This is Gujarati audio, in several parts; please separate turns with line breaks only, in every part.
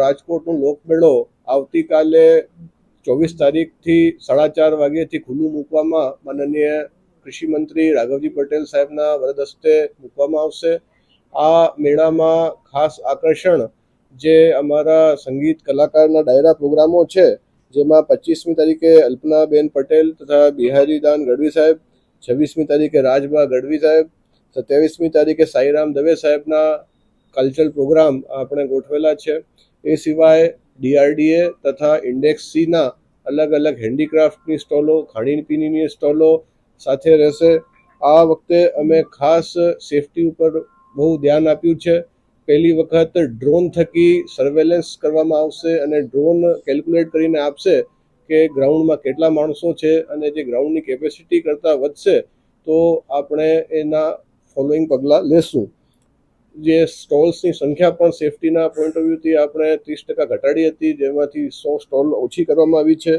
રાજકોટનો લોકમેળો આવતીકાલે ચોવીસ તારીખથી સાડા ચાર વાગ્યાથી ખુલ્લું મૂકવામાં માનનીય કૃષિ મંત્રી રાઘવજી પટેલ સાહેબના વરદ હસ્તે મૂકવામાં આવશે. આ મેળામાં ખાસ આકર્ષણ જે અમારા સંગીત કલાકારના ડાયરા પ્રોગ્રામો છે, જેમાં પચીસમી તારીખે અલ્પનાબેન પટેલ તથા બિહારીદાન ગઢવી સાહેબ, છવ્વીસમી તારીખે રાજબા ગઢવી સાહેબ, સત્યાવીસમી તારીખે સાઈરામ દવે સાહેબના કલ્ચરલ પ્રોગ્રામ આપણે ગોઠવેલા છે. એ સિવાય ડીઆરડીએ તથા ઇન્ડેક્સ સીના અલગ અલગ હેન્ડીક્રાફ્ટની સ્ટોલો ખાણીપીણીની સ્ટોલો સાથે રહેશે. આ વખતે અમે ખાસ સેફટી ઉપર બહુ ધ્યાન આપ્યું છે. પહેલી વખત ડ્રોન થકી સર્વેલન્સ કરવામાં આવશે અને ડ્રોન કેલ્ક્યુલેટ કરીને આપશે કે ગ્રાઉન્ડમાં કેટલા માણસો છે અને જે ગ્રાઉન્ડની કેપેસિટી કરતાં વધશે તો આપણે એના ફોલોઈંગ પગલાં લેશું. જે સ્ટોલ્સની સંખ્યા પણ સેફટીના પોઈન્ટ ઓફ વ્યૂથી આપણે ત્રીસ ટકા ઘટાડી હતી, જેમાંથી સો સ્ટોલ ઓછી કરવામાં આવી છે.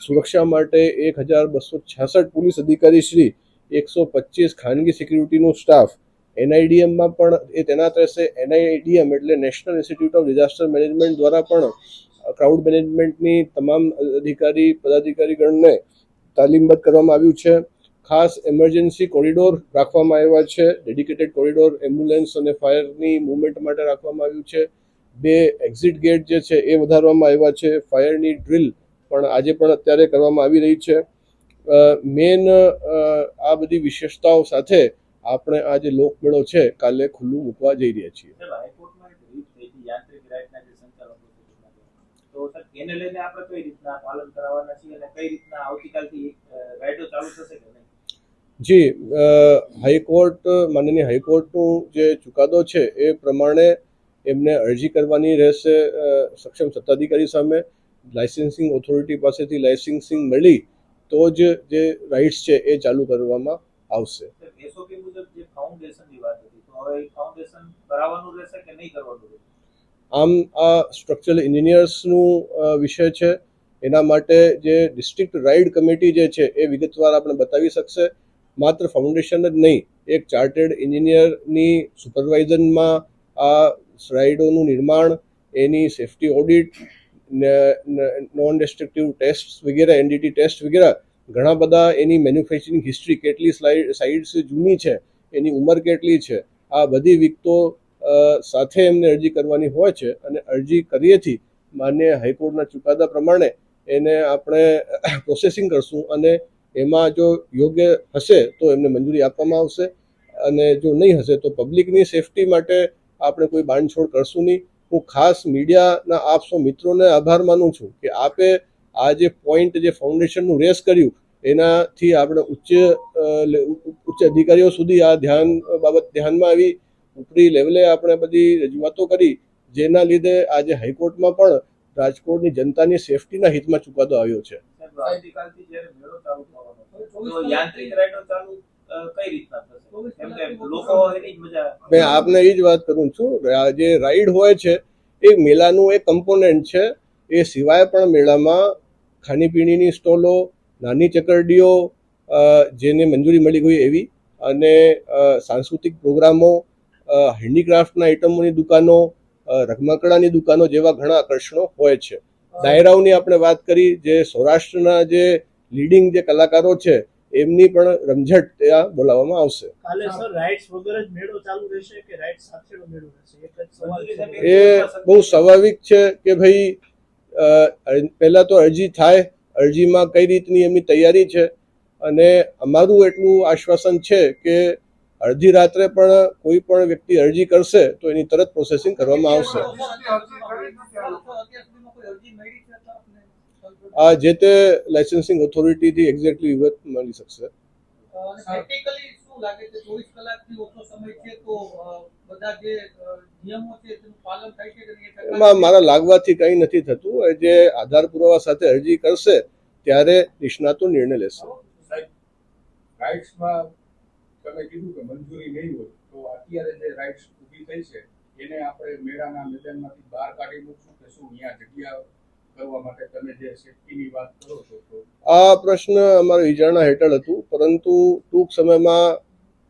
સુરક્ષા માટે એક હજાર બસો છાસઠ પોલીસ અધિકારી શ્રી, એકસો પચીસ ખાનગી સિક્યુરિટીનો સ્ટાફ એનઆઈડીએમમાં પણ એ તૈનાત રહેશે એનઆઈડીએમ એટલે national institute of disaster management દ્વારા પણ ક્રાઉડ મેનેજમેન્ટની તમામ અધિકારી, પદાધિકારીગણને તાલીમબદ્ધ કરવામાં આવ્યું છે. ખાસ એમરજન્સી કોરિડોર રાખવામાં આવ્યા છે. ડેડિકેટેડ કોરિડોર એમ્બ્યુલન્સ અને ફાયરની મુવમેન્ટ માટે રાખવામાં આવ્યું છે. બે એક્ઝિટ ગેટ જે છે એ વધારવામાં આવ્યા છે. ફાયરની ડ્રિલ પણ આજે પણ અત્યારે કરવામાં આવી રહી છે. મેન આ બધી વિશેષતાઓ સાથે આપણે આ જે લોકમેળો છે કાલે ખુલ્લું મૂકવા જઈ રહ્યા છીએ.
એને લઈને આપણે કઈ રીતના પાલન કરાવવાના છીએ અને કઈ રીતના આવતીકાલથી રાઇડો ચાલુ થશે કે નહીં?
જી હાઈકોર્ટ માનનીય હાઈકોર્ટનું જે ચુકાદો છે એ પ્રમાણે એમને અરજી કરવાની રહેશે સક્ષમ સત્તાધિકારી સામે. લાઇસન્સિંગ ઓથોરિટી પાસેથી લાઇસન્સિંગ મળી તો જ જે રાઇટ્સ છે એ ચાલુ કરવામાં આવશે.
સાહેબ, મુજબ જે ફાઉન્ડેશનની વાત હતી તો હવે ફાઉન્ડેશન કરાવવાનું રહેશે કે નહીં કરવાનું રહેશે?
આમ આ સ્ટ્રક્ચરલ એન્જિનિયર્સનું વિષય છે. એના માટે જે ડિસ્ટ્રિક્ટ રાઇડ કમિટી જે છે એ વિગતવાર આપણે બતાવી શકશે. માત્ર ફાઉન્ડેશન જ નહીં, એક ચાર્ટેડ એન્જિનિયરની સુપરવાઇઝનમાં આ સ્લાઇડોનું નિર્માણ, એની safety audit non destructive test વગેરે એનડીટી ટેસ્ટ વગેરે, ઘણા બધા એની મેન્યુફેક્ચરિંગ હિસ્ટ્રી કેટલી સાઇડ્સ જૂની છે, એની ઉંમર કેટલી છે, આ બધી વિગતો સાથે એમને અરજી કરવાની હોય છે અને અરજી કરીએથી માન્ય હાઈકોર્ટના ચુકાદા પ્રમાણે એને આપણે પ્રોસેસિંગ કરશું અને એમાં જો યોગ્ય હશે તો એમને મંજૂરી આપવામાં આવશે. અને જો નહીં હશે તો પબ્લિકની સેફટી માટે આપણે કોઈ બાંધછોડ કરશું નહીં. હું ખાસ મીડિયાના આપ મિત્રોને આભાર માનું છું કે આપે આ જે પોઈન્ટ જે ફાઉન્ડેશનનું રેસ કર્યું, એનાથી આપણે ઉચ્ચ ઉચ્ચ અધિકારીઓ સુધી આ ધ્યાન બાબત ધ્યાનમાં આવી. ઉપરી લેવલે આપણે બધી રજૂઆતો કરી, જેના લીધે આજે હાઈકોર્ટમાં પણ રાજકોટની જનતાની સેફટીના હિતમાં ચુકાદો આવ્યો છે.
આવતીકાલથી જ્યારે મેળો ચાલુ થવાનો તો યાંત્રિક રાઇડો ચાલુ કઈ રીતના થશે? કેમ કે લોકો એની જ મજા
મેં આપને એ જ વાત કરું છું આ જે રાઈડ હોય છે એ મેળાનું એક કમ્પોનન્ટ છે એ સિવાય પણ મેળામાં ખાણીપીણીની સ્ટોલો નાની ચકરડીઓ જેને મંજૂરી મળી ગઈ એવી અને સાંસ્કૃતિક પ્રોગ્રામો હેન્ડીક્રાફ્ટના આઇટમોની દુકાનો અ, રમકડાની દુકાનો જેવા ઘણા આકર્ષણો હોય છે. ડાયરાઓની આપણે વાત કરી જે સૌરાષ્ટ્રના જે લીડિંગ જે કલાકારો છે એમની પણ રમઝટ ત્યાં બોલાવવામાં આવશે.
કાલે સર રાઇટ્સ વગર જ મેળો ચાલુ રહેશે કે રાઇટ્સ સાથેનો મેળો રહેશે? એક જ સવાલ છે.
એ બહુ સ્વાભાવિક છે કે ભાઈ પહેલા તો અરજી થાય અરજીમાં કઈ રીતની એમની તૈયારી છે અને અમારું એટલું આશ્વાસન છે કે અડધી રાત્રે પણ કોઈ પણ વ્યક્તિ અરજી કરશે તો એની તરત પ્રોસેસિંગ કરવામાં આવશે. આ જે તે લાઇસન્સિંગ ઓથોરિટીથી એક્ઝેક્ટલી વિગત મળી શકશે.
પ્રેક્ટિકલી શું લાગે છે? ચોવીસ કલાકથી ઓછો સમય છે તો અ, બધા જે અ, નિયમો છે તેનું પાલન થાય છે કે નહીં એ ટકા-
એમાં મારા લાગવાથી કંઈ નથી થતું. એ જે આધાર પુરાવા સાથે અરજી કરશે ત્યારે નિષ્ણાતો નિર્ણય લેશે.
રાઇટ્સમાં તમે કીધું કે મંજૂરી નહીં હોય તો અત્યારે જે રાઇટ્સ ઊભી થઈ છે એને આપણે મેળાના મેદાનમાંથી બહાર કાઢી મૂકશું કે શું અહીંયા જગ્યા કરવા માટે તમે જે વાત કરો છો તો?
આ પ્રશ્ન અમારા વિચારણા હેઠળ હતું પરંતુ ટૂંક સમયમાં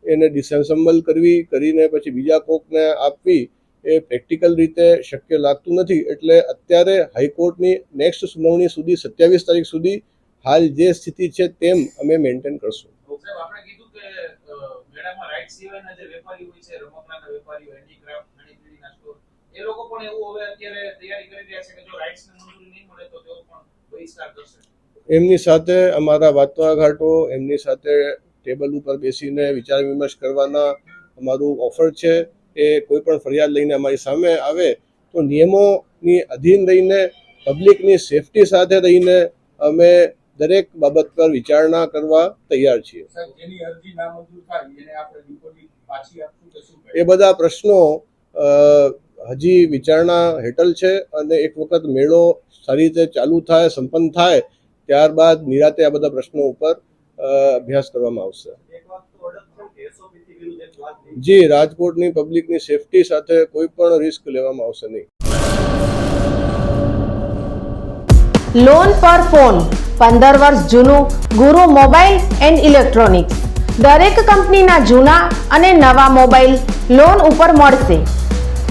એને ડિસેમ્બલ કરવી કરીને પછી બીજા કોકને આપવી એ પ્રેક્ટિકલ રીતે શક્ય લાગતું નથી. એટલે અત્યારે હાઈકોર્ટની નેક્સ્ટ સુનાવણી સુધી સત્યાવીસ તારીખ સુધી હાલ જે સ્થિતિ છે તેમ અમે મેન્ટેન કરશું.
આપણે કીધું કે મેળામાં રાઈડ સિવાયના જે વેપારી હોય છે રમકડાના વેપારી હેન્ડીક્રાફ્ટ સ્ટોર એ લોકો પણ એવું હવે અત્યારે તૈયારી કરી રહ્યા છે કે જો રાઇટ્સને મંજૂરી નહીં મળે તો તેઓ પણ બહિષ્કાર કરશે.
એમની સાથે અમારા વાટાઘાટો એમની સાથે ટેબલ ઉપર બેસીને વિચાર વિમર્શ કરવાના અમારું ઓફર છે. એ કોઈ પણ ફરિયાદ લઈને અમારી સામે આવે તો નિયમોની અધીન રહીને પબ્લિકની સેફટી સાથે રહીને અમે દરેક બાબત પર વિચારણા કરવા તૈયાર છીએ.
સાહેબ જેની અરજી નામંજૂર થાય એને આપણે ડિપોઝિટ પાછી આપશું કે શું?
એ બધા પ્રશ્નો હજી વિચારણા હેઠળ છે અને એક વખત મેળો સારી રીતે ચાલુ થાય, સંપન્ન થાય, ત્યારબાદ નિરાતે આ બધા પ્રશ્નો ઉપર અભ્યાસ કરવામાં આવશે. જી, રાજકોટની પબ્લિકની સેફટી સાથે કોઈ પણ રિસ્ક લેવામાં આવશે નહીં.
લોન પર ફોન પંદર વર્ષ જૂનું ગુરુ મોબાઈલ એન્ડ ઇલેક્ટ્રોનિક્સ. દરેક કંપનીના જૂના અને નવા મોબાઈલ લોન ઉપર મળશે.